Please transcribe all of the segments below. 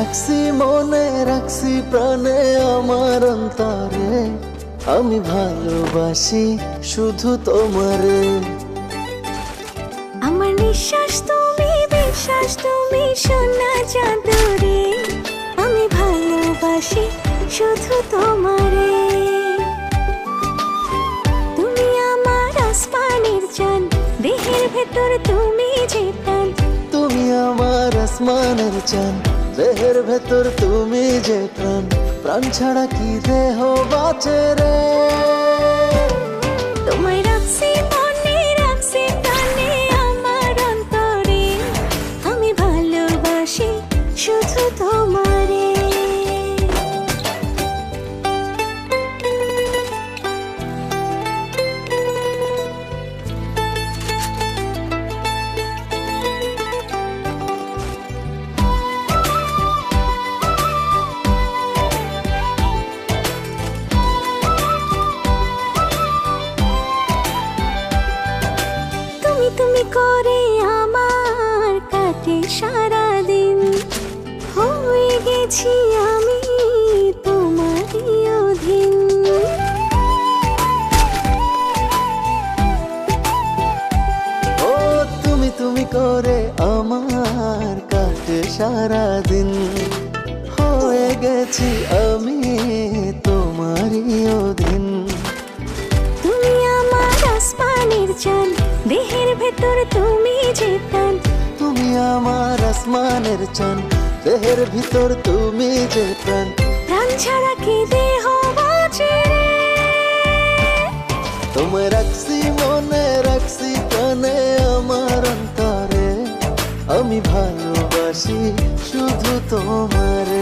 রাখছি মনে রাখছি প্রাণে আমার অন্তরে। আমি ভালোবাসি শুধু তোমারে। আমার নিঃশ্বাস তুমি বিশ্বাস তুমি সোনা চাঁদরে। আমি ভালোবাসি শুধু তোমারে। তুমি আমার আসমানের চান দেহের ভেতর তুমি যে তুমি আমার আসমানের চান দেহের ভেতর তুমি যে প্রাণ প্রাণ ছাড়া কি দেহ বাঁচে রে? তুমি তুমি করে আমার কাটে সারা দিন হয়ে গেছি আমি তোমারই অধীন। ও তুমি তুমি করে আমার কাটে সারা দিন হয়ে গেছি আমি তোমারই অধীন। তুমি আমার আসমানের চান দেহের ভেতর তুমি যে প্রাণ। তুমি আমার আসমানের চান দেহের ভিতর তুমি যে প্রাণ। প্রাণ ছাড়া কি দেহ বাঁচে? তোমায় রাখছি মনে রাখছি প্রাণে আমার অন্তরে। আমি ভালোবাসি শুধু তোমারে।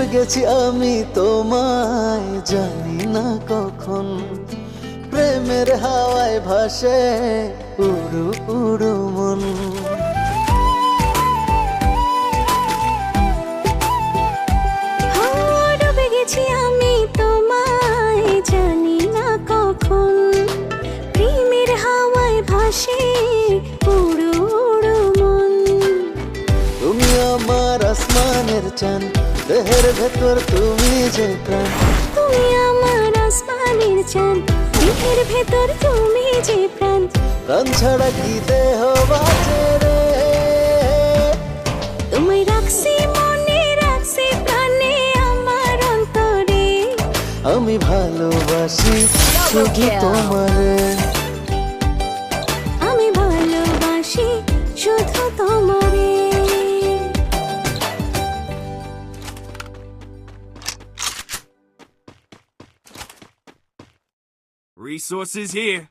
ডুবে গেছি আমি তোমায় জানি না কখন। প্রেমের হাওয়ায় ভাসে পুরু পুরু মন। হো, ডুবে গেছি আমি তোমায় জানি না কখন। প্রেমের হাওয়ায় ভাসে উড়ু উড়ু মন। তুমি আমার আসমানের চান দেহের ভেতর তুমি যে প্রাণ। তুমি আমার আসমানের চাঁদ দেহের ভেতর তুমি যে প্রাণ। প্রাণ ছাড়া কি দেহ বাঁচে রে? তোমায় রাখছি মনে রাখছি প্রাণে আমার অন্তরে। আমি ভালোবাসি শুধু তোমারে। Resources here.